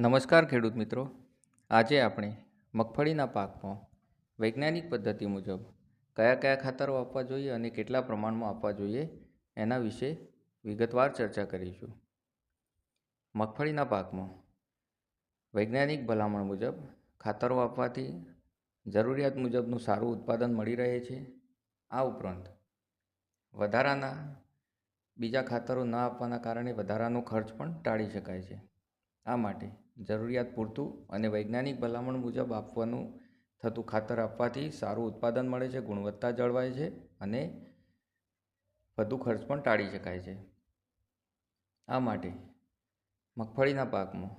નમસ્કાર ખેડૂત મિત્રો. આજે આપણે મગફળીના પાકમાં વૈજ્ઞાનિક પદ્ધતિ મુજબ કયા કયા ખાતરો આપવા જોઈએ અને કેટલા પ્રમાણમાં આપવા જોઈએ એના વિશે વિગતવાર ચર્ચા કરીશું. મગફળીના પાકમાં વૈજ્ઞાનિક ભલામણ મુજબ ખાતરો આપવાથી જરૂરિયાત મુજબનું સારું ઉત્પાદન મળી રહે છે. આ ઉપરાંત વધારાના બીજા ખાતરો ન આપવાના કારણે વધારાનો ખર્ચ પણ ટાળી શકાય છે. આ માટે જરૂરિયાત પૂરતું અને વૈજ્ઞાનિક ભલામણ મુજબ આપવાનું થતું ખાતર આપવાથી સારું ઉત્પાદન મળે છે, ગુણવત્તા જળવાય છે અને વધુ ખર્ચ પણ ટાળી શકાય છે. આ માટે મગફળીના પાકમાં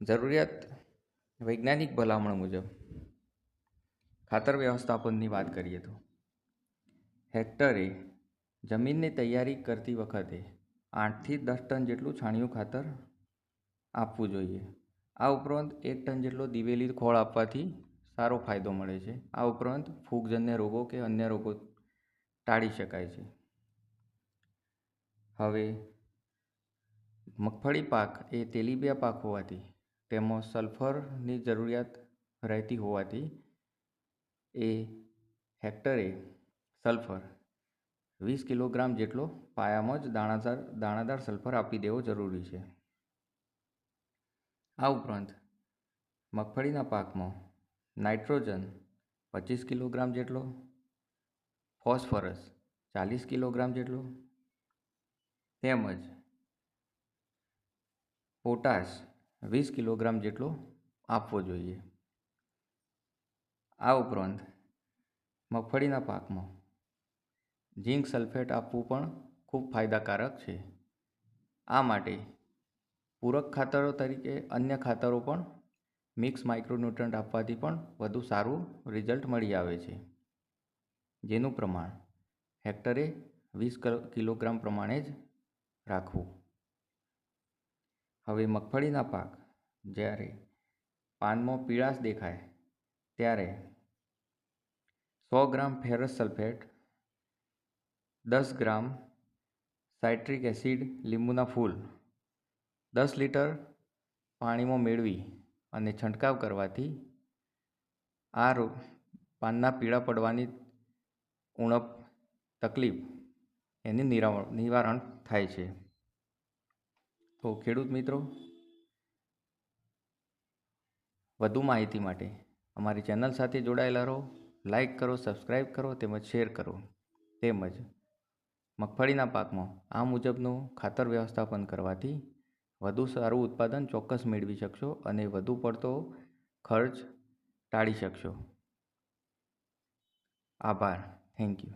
જરૂરિયાત વૈજ્ઞાનિક ભલામણ મુજબ ખાતર વ્યવસ્થાપનની વાત કરીએ તો હેક્ટરે જમીનની તૈયારી કરતી વખતે આઠથી દસ ટન જેટલું છાણિયું ખાતર આપવું જોઈએ. આ ઉપરાંત એક ટન જેટલો દિવેલી ખોળ આપવાથી સારો ફાયદો મળે છે. આ ઉપરાંત ફૂગજન્ય રોગો કે અન્ય રોગો ટાળી શકાય છે. હવે, મગફળી પાક એ તેલીબિયા પાક હોવાથી તેમાં સલ્ફરની જરૂરિયાત રહેતી હોવાથી એ હેક્ટરે સલ્ફર વીસ કિલોગ્રામ જેટલો પાયામાં જ દાણાદાર દાણાદાર સલ્ફર આપી દેવો જરૂરી છે. આ ઉપરાંત મગફળીના પાકમાં નાઇટ્રોજન પચીસ કિલોગ્રામ જેટલો, ફોસ્ફરસ ચાલીસ કિલોગ્રામ જેટલો, તેમજ પોટાશ વીસ કિલોગ્રામ જેટલો આપવો જોઈએ. આ ઉપરાંત મગફળીના પાકમાં ઝીંક સલ્ફેટ આપવું પણ ખૂબ ફાયદાકારક છે. આ માટે પૂરક ખાતરો તરીકે અન્ય ખાતરો પણ મિક્સ માઇક્રોન્યુટ્રન્ટ આપવાથી પણ વધુ સારું રિઝલ્ટ મળી આવે છે. જેનું પ્રમાણ હેક્ટરે વીસ કિલોગ્રામ પ્રમાણે જ રાખવું. હવે મગફળીના પાક જ્યારે પાનમાં પીળાશ દેખાય, ત્યારે સો ગ્રામ ફેરસ સલ્ફેટ, દસ ગ્રામ સાઇટ્રિક એસિડ લીંબુના ફૂલ દસ લીટર પાણીમાં મેળવી અને છંટકાવ કરવાથી આ રોગ પાનના પીળા પડવાની ઉણપ તકલીફ એની નિરાવરણ નિવારણ થાય છે. તો ખેડૂત મિત્રો, વધુ માહિતી માટે અમારી ચેનલ સાથે જોડાયેલા રહો. લાઇક કરો સબસ્ક્રાઈબ કરો તેમજ શેર કરો. તેમજ મગફળીના પાકમાં આ મુજબનું ખાતર વ્યવસ્થાપન કરવાથી વધુ સારું ઉત્પાદન ચોક્કસ મેળવી શકશો અને વધુ પડતો ખર્ચ ટાળી શકશો. આભાર. Thank you